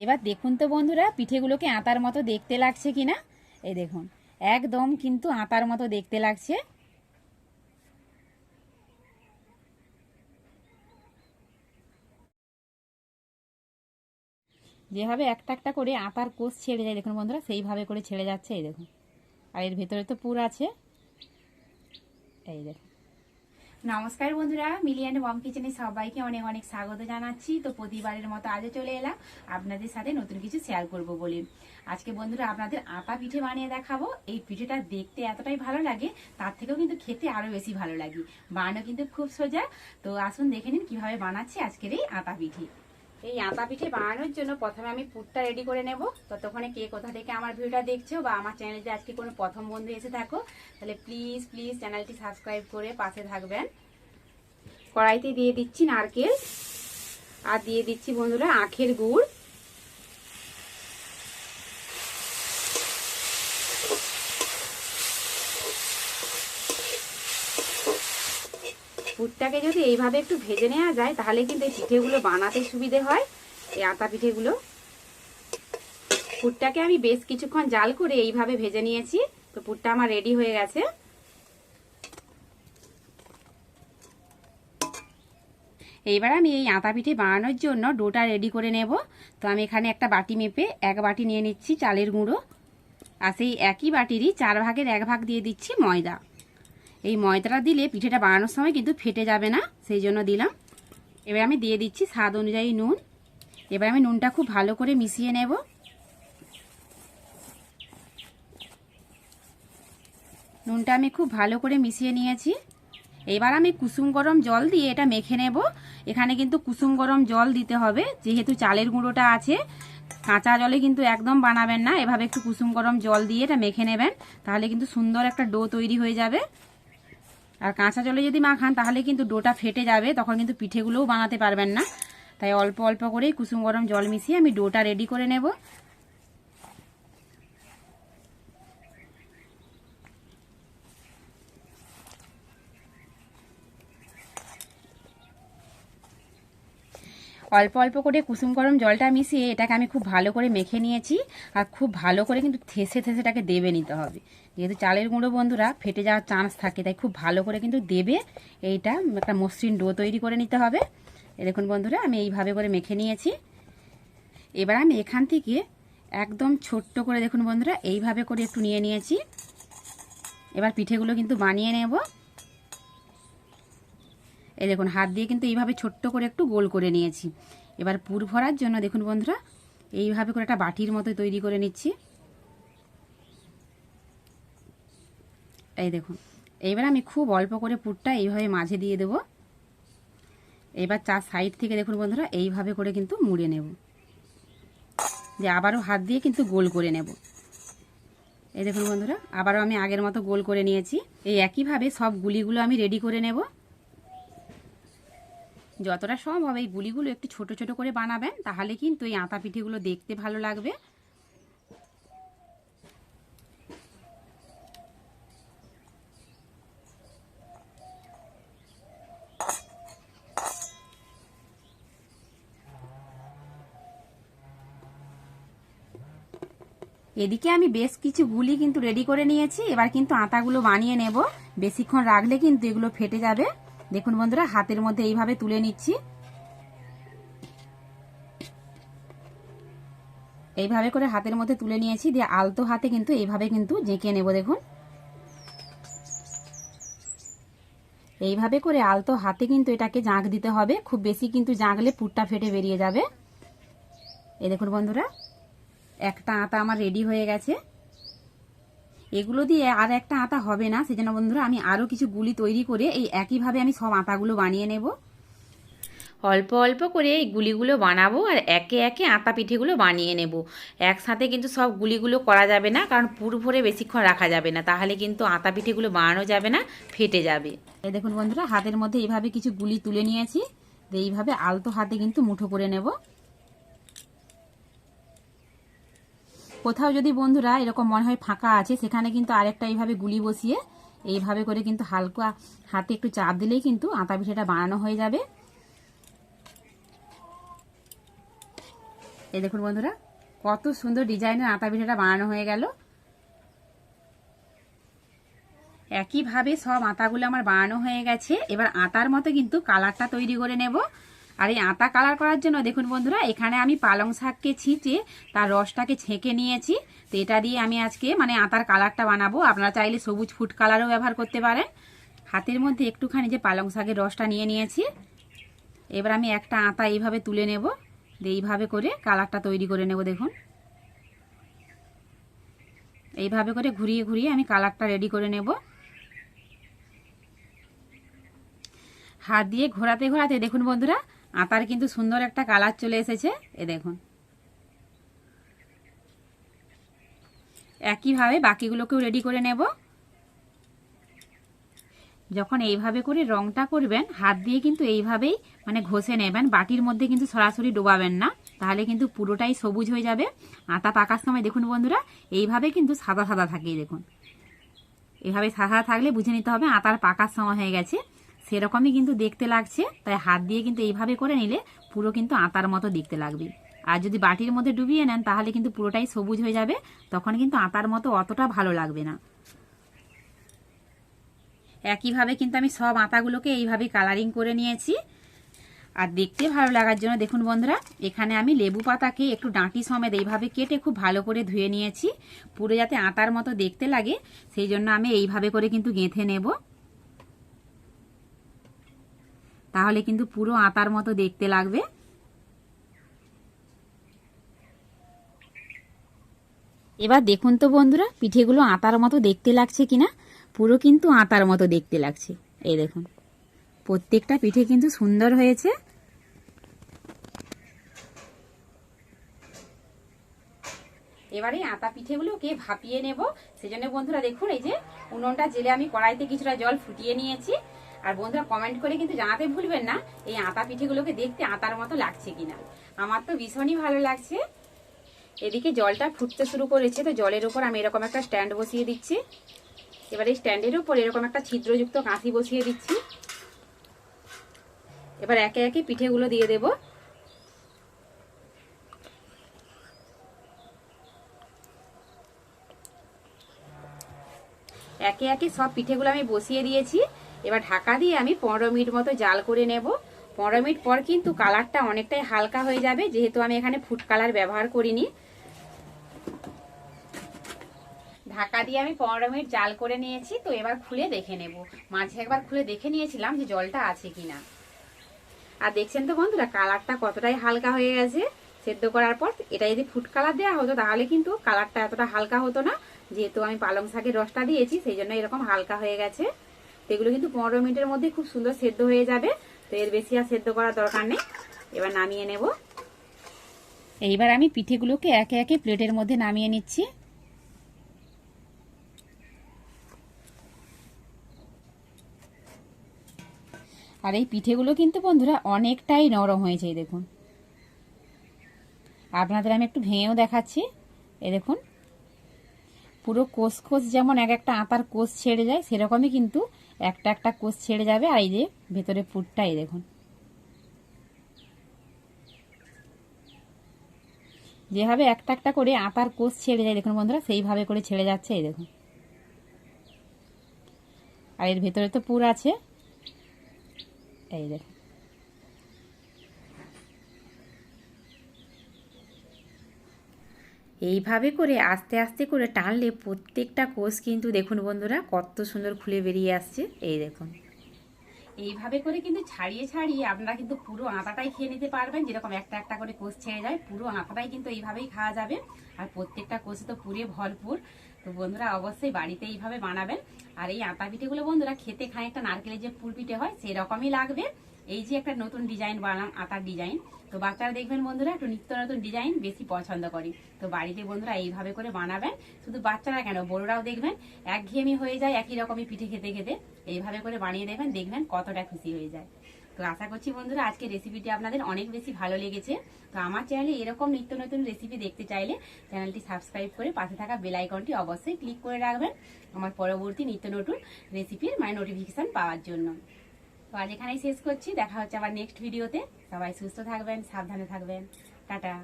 এবার দেখুন তো বন্ধুরা, পিঠেগুলোকে আতার মতো দেখতে লাগছে কিনা? এই দেখুন, একদম কিন্তু আতার মতো দেখতে লাগছে। যেভাবে একটা একটা করে আতার কোষ ছেড়ে যায়, দেখুন বন্ধুরা, সেইভাবে করে ছেড়ে যাচ্ছে, এই দেখুন। আর এর ভেতরে তো পুর আছে। এই দেখুন। নমস্কার বন্ধুরা মিলিয়ান ওয়াম কিচেনে সবাইকে অনেক অনেক স্বাগত জানাচ্ছি। তো প্রতিবারের মতো আজও চলে এলাম আপনাদের সাথে নতুন কিছু শেয়ার করব বলে। আজকে বন্ধুরা আপনাদের আটা পিঠে বানিয়ে দেখাবো। এই পিঠেটা দেখতে এতটাই ভালো লাগে, তার থেকেও কিন্তু খেতে আরও বেশি ভালো লাগে। বানানো কিন্তু খুব সোজা। তো আসুন দেখে নিন কীভাবে বানাচ্ছি আজকের এই আটা পিঠে। এই আতা পিঠে বানানোর জন্য প্রথমে আমি পুরটা রেডি করে নেব। ততক্ষণে কে কোথা থেকে আমার ভিডিওটা দেখছ বা আমার চ্যানেলে আজকে কোনো প্রথম বন্ধু এসে থাকো, তাহলে প্লিজ প্লিজ চ্যানেলটি সাবস্ক্রাইব করে পাশে থাকবেন। কড়াইতে দিয়ে দিচ্ছি নারকেল আর দিয়ে দিচ্ছি বন্ধুরা আখের গুড়। পুরটাকে যদি এইভাবে একটু ভেজে নেওয়া যায়, তাহলে কিন্তু এই পিঠেগুলো বানাতে সুবিধে হয়। এই আতা পিঠেগুলো। পুরটাকে আমি বেশ কিছুক্ষণ জাল করে এইভাবে ভেজে নিয়েছি। তো পুরটা আমার রেডি হয়ে গেছে। এইবার আমি এই আতা পিঠে বানানোর জন্য ডোটা রেডি করে নেব। তো আমি এখানে একটা বাটি মেপে এক বাটি নিয়ে নিচ্ছি চালের গুঁড়ো। আর সেই একই বাটিরই চার ভাগের এক ভাগ দিয়ে দিচ্ছি ময়দা। এই ময়দাটা দিলে পিঠেটা বানানোর সময় কিন্তু ফেটে যাবে না, সেই জন্য দিলাম। এবার আমি দিয়ে দিচ্ছি স্বাদ অনুযায়ী নুন। এবার আমি নুনটা খুব ভালো করে মিশিয়ে নেব। নুনটা আমি খুব ভালো করে মিশিয়ে নিয়েছি। এবার আমি কুসুম গরম জল দিয়ে এটা মেখে নেব। এখানে কিন্তু কুসুম গরম জল দিতে হবে, যেহেতু চালের গুঁড়োটা আছে। কাঁচা জলে কিন্তু একদম বানাবেন না, এভাবে একটু কুসুম গরম জল দিয়ে এটা মেখে নেবেন, তাহলে কিন্তু সুন্দর একটা ডো তৈরি হয়ে যাবে। আর কাঁচা জলে যদি মাখান তাহলে কিন্তু ডোটা ফেটে যাবে, তখন কিন্তু পিঠেগুলোও বানাতে পারবেন না। তাই অল্প অল্প করেই কুসুম গরম জল মিশিয়ে আমি ডোটা রেডি করে নেব। অল্প অল্প করে কুসুম গরম জলটা মিশিয়ে এটাকে আমি খুব ভালো করে মেখে নিয়েছি। আর খুব ভালো করে কিন্তু থেসে থেসেটাকে দেবে নিতে হবে। যেহেতু চালের গুঁড়ো বন্ধুরা, ফেটে যাওয়ার চান্স থাকে, তাই খুব ভালো করে কিন্তু দেবে। এইটা একটা মসৃণ ডো তৈরি করে নিতে হবে। দেখুন বন্ধুরা, আমি এইভাবে করে মেখে নিয়েছি। এবার আমি এখান থেকে একদম ছোট্ট করে দেখুন বন্ধুরা, এইভাবে করে একটু নিয়ে নিয়েছি। এবার পিঠেগুলো কিন্তু বানিয়ে নেব। এই দেখুন, হাত দিয়ে কিন্তু এইভাবে ছোট্ট করে একটু গোল করে নিয়েছি। এবার পুর ভরার জন্য দেখুন বন্ধুরা, এইভাবে করে একটা বাটির মতো তৈরি করে নিচ্ছি। এই দেখুন, এইবার আমি খুব অল্প করে পুরটা এইভাবে মাঝে দিয়ে দেব। এবার চার সাইড থেকে দেখুন বন্ধুরা, এইভাবে করে কিন্তু মুড়ে নেব। যে আবারও হাত দিয়ে কিন্তু গোল করে নেব। এই দেখুন বন্ধুরা, আবারও আমি আগের মতো গোল করে নিয়েছি। এই একইভাবে সব গুলিগুলো আমি রেডি করে নেব। যতটা সম্ভব এই গুলিগুলো একটু ছোট ছোট করে বানাবেন, তাহলে কিন্তু এই আতা পিঠেগুলো দেখতে ভালো লাগবে। এদিকে আমি বেশ কিছু গুলি কিন্তু রেডি করে নিয়েছি, এবার কিন্তু আতাগুলো বানিয়ে নেব। বেশিক্ষণ রাখলে কিন্তু এগুলো ফেটে যাবে। দেখুন বন্ধুরা, হাতের মধ্যে এইভাবে তুলে নিচ্ছি। এইভাবে করে হাতের মধ্যে তুলে নিয়েছি, দিয়ে আলতো হাতে কিন্তু এইভাবে কিন্তু জেঁকে নেব, দেখুন। এইভাবে করে আলতো হাতে কিন্তু এটাকে জাঁক দিতে হবে, খুব বেশি কিন্তু জাঁকলে পুরটা ফেটে বেরিয়ে যাবে। এই দেখুন বন্ধুরা, একটা আতা আমার রেডি হয়ে গেছে। এগুলো দিয়ে আর একটা আতা হবে না। সেজন্য বন্ধুরা আমি আরও কিছু গুলি তৈরি করে এই একইভাবে আমি সব আতাগুলো বানিয়ে নেব। অল্প অল্প করে এই গুলিগুলো বানাবো আর একে একে আতা পিঠেগুলো বানিয়ে নেব। একসাথে কিন্তু সব গুলিগুলো করা যাবে না কারণ পুর ভরে বেশিক্ষণ রাখা যাবে না। তাহলে কিন্তু আতা পিঠেগুলো বানানো যাবে না ফেটে যাবে। এই দেখুন বন্ধুরা হাতের মধ্যে এইভাবে কিছু গুলি তুলে নিয়েছি। এইভাবে আলতো হাতে কিন্তু মুঠো করে নেব। কোথাও যদি বন্ধুরা এরকম মনে হয় ফাঁকা আছে, সেখানে কিন্তু আরেকটা এইভাবে গুলি বসিয়ে এইভাবে করে কিন্তু হালকা হাতে একটু চাপ দিলেই কিন্তু আতা পিঠাটা বানানো হয়ে যাবে। এই দেখুন বন্ধুরা, কত সুন্দর ডিজাইনের আতা পিঠাটা বানানো হয়ে গেল। একইভাবে সব আতাগুলো আমার বানানো হয়ে গেছে। এবার আতার মতো কিন্তু কালারটা তৈরি করে নেব। আর এই আতা কালার করার জন্য দেখুন বন্ধুরা, এখানে আমি পালং শাককে ছিঁচে তার রসটাকে ছেঁকে নিয়েছি। তো এটা দিয়ে আমি আজকে মানে আতার কালারটা বানাবো। আপনারা চাইলে সবুজ ফুড কালারও ব্যবহার করতে পারেন। হাতের মধ্যে একটুখানি যে পালং শাকের রসটা নিয়ে নিয়েছি। এবার আমি একটা আতা এইভাবে তুলে নেব। এইভাবে করে কালারটা তৈরি করে নেব দেখুন। এইভাবে করে ঘুরিয়ে ঘুরিয়ে আমি কালারটা রেডি করে নেব। হাত দিয়ে ঘোরাতে ঘোরাতে দেখুন বন্ধুরা আতার কিন্তু সুন্দর একটা কালার চলে এসেছে। এ দেখুন। একইভাবে বাকিগুলোকেও রেডি করে নেব। যখন এইভাবে করে রংটা করবেন, হাত দিয়ে কিন্তু এইভাবেই মানে ঘষে নেবেন। বাটির মধ্যে কিন্তু সরাসরি ডোবাবেন না, তাহলে কিন্তু পুরোটাই সবুজ হয়ে যাবে। আতা পাকার সময় দেখুন বন্ধুরা, এইভাবে কিন্তু সাদা সাদা থাকে, দেখুন। এভাবে সাদা সাদা থাকলে বুঝে নিতে হবে আতার পাকার সময় হয়ে গেছে। সেরকমই কিন্তু দেখতে লাগছে, তাই হাত দিয়ে কিন্তু এইভাবে করে নিলে পুরো কিন্তু আতার মতো দেখতে লাগবে। আর যদি বাটির মধ্যে ডুবিয়ে নেন, তাহলে কিন্তু পুরোটাই সবুজ হয়ে যাবে, তখন কিন্তু আতার মতো অতটা ভালো লাগবে না। একইভাবে কিন্তু আমি সব আতাগুলোকে এইভাবে কালারিং করে নিয়েছি। আর দেখতে ভালো লাগার জন্য দেখুন বন্ধুরা, এখানে আমি লেবু পাতাকে একটু ডাঁটি সমেত এইভাবে কেটে খুব ভালো করে ধুয়ে নিয়েছি পুরো যাতে আতার মতো দেখতে লাগে, সেই জন্য আমি এইভাবে করে কিন্তু গেঁথে নেব। তাহলে কিন্তু পুরো আতার মতো দেখতে লাগবে। এবার দেখুন তো বন্ধুরা, পিঠেগুলো আতার মতো দেখতে লাগছে কিনা? পুরো কিন্তু আতার মতো দেখতে লাগছে। এই দেখুন, প্রত্যেকটা পিঠে কিন্তু সুন্দর হয়েছে। এবারে আতা পিঠেগুলোকে ভাপিয়ে নেব। সেজন্য বন্ধুরা দেখুন, এই যে উনুনটা জেলে আমি কড়াইতে কিছুটা জল ফুটিয়ে নিয়েছি। আর বন্ধুরা কমেন্ট করে কিন্তু জানাতে ভুলবেন না, এই আতা পিঠেগুলোকে দেখতে আতার মতো লাগছে কিনা। আমার তো ভীষণই ভালো লাগছে। এদিকে জলটা ফুটতে শুরু করেছে, তো জলের উপর আমি এরকম একটা স্ট্যান্ড বসিয়ে দিচ্ছি। এবার এই স্ট্যান্ডের উপর এরকম একটা ছিদ্রযুক্ত কাঁথি বসিয়ে দিচ্ছি। এবার একে একে পিঠেগুলো দিয়ে দেব। একে একে সব পিঠেগুলো আমি বসিয়ে দিয়েছি। এবার ঢাকা দিয়ে আমি পনেরো মিনিট মতো জাল করে নেব। পনেরো মিনিট পর কিন্তু কালারটা অনেকটাই হালকা হয়ে যাবে, যেহেতু আমি এখানে ফুড কালার ব্যবহার করিনি। ঢাকা দিয়ে আমি পনেরো মিনিট জাল করে নিয়েছি, তো এবার খুলে দেখে নেব। মাঝে একবার খুলে দেখে নিয়েছিলাম যে জলটা আছে কিনা। আর দেখছেন তো বন্ধুরা, কালারটা কতটাই হালকা হয়ে গেছে। সেদ্ধ করার পর এটা যদি ফুড কালার দেওয়া হতো, তাহলে কিন্তু কালারটা এতটা হালকা হতো না, যেহেতু আমি পালং শাকের রসটা দিয়েছি, সেই জন্য এরকম হালকা হয়ে গেছে। এগুলো কিন্তু পনেরো মিনিটের মধ্যে খুব সুন্দর সেদ্ধ হয়ে যাবে। তো এর বেশি আর সেদ্ধ করার দরকার নেই। এবার নামিয়ে নেব। এইবার আমি পিঠেগুলোকে একে একে প্লেটের মধ্যে নামিয়ে নিচ্ছি। আর এই পিঠেগুলো কিন্তু বন্ধুরা অনেকটাই নরম হয়েছে দেখুন। আপনাদের আমি একটু ভেঙেও দেখাচ্ছি। এ দেখুন। পুরো কোষ কোষ যেমন এক একটা আতার কোষ ছেড়ে যায়, সেরকমই কিন্তু একটা একটা কোষ ছেড়ে যাবে, আর এই যে ভেতরে পুরটা এই দেখুন। যেভাবে একটা একটা করে আতার কোষ ছেড়ে যায়, দেখুন বন্ধুরা, সেইভাবে করে ছেড়ে যাচ্ছে, এই দেখুন। আর এর ভেতরে তো পুর আছে। এই দেখুন। এইভাবে করে আস্তে আস্তে করে টানলে প্রত্যেকটা কোষ কিন্তু দেখুন বন্ধুরা, কত সুন্দর খুলে বেরিয়ে আসছে। এই দেখুন। এইভাবে করে কিন্তু ছাড়িয়ে ছাড়িয়ে আপনারা কিন্তু পুরো আটাটাই খেয়ে নিতে পারবেন। যেরকম একটা একটা করে কোষ ছেড়ে যায়, পুরো আটাটাই কিন্তু এইভাবেই খাওয়া যাবে। আর প্রত্যেকটা কোষে তো পুরে ভরপুর। তো বন্ধুরা অবশ্যই বাড়িতে এইভাবে বানাবেন। আর এই আটা পিঠেগুলো বন্ধুরা খেতে খানিকটা নারকেলের যে পুর পিঠে হয়, সেরকমই লাগবে। এই যে একটা নতুন ডিজাইন বানালাম আটার ডিজাইন তো বাচ্চারা দেখবেন বন্ধুরা, একটু নিত্য নতুন ডিজাইন বেশি পছন্দ করে। তো বাড়িতে বন্ধুরা এইভাবে করে বানাবেন। শুধু বাচ্চারা কেন, বড়রাও দেখবেন, একঘেয়েমি হয়ে যায়, একই রকমই পিঠে খেতে খেতে। এইভাবে করে বানিয়ে দেবেন দেখবেন কতটা খুশি হয়ে যায়। তো আশা করছি বন্ধুরা আজকে রেসিপিটি আপনাদের অনেক বেশি ভালো লেগেছে। তো আমার চ্যানেলে এরকম নিত্য নতুন রেসিপি দেখতে চাইলে চ্যানেলটি সাবস্ক্রাইব করে পাশে থাকা বেল আইকনটি অবশ্যই ক্লিক করে রাখবেন আমার পরবর্তী নিত্য নতুন রেসিপির মানে নোটিফিকেশান পাওয়ার জন্য। আজ এখানেই শেষ করছি। দেখা হচ্ছে আবার নেক্সট ভিডিওতে সবাই সুস্থ থাকবেন, সাবধানে থাকবেন। টাটা।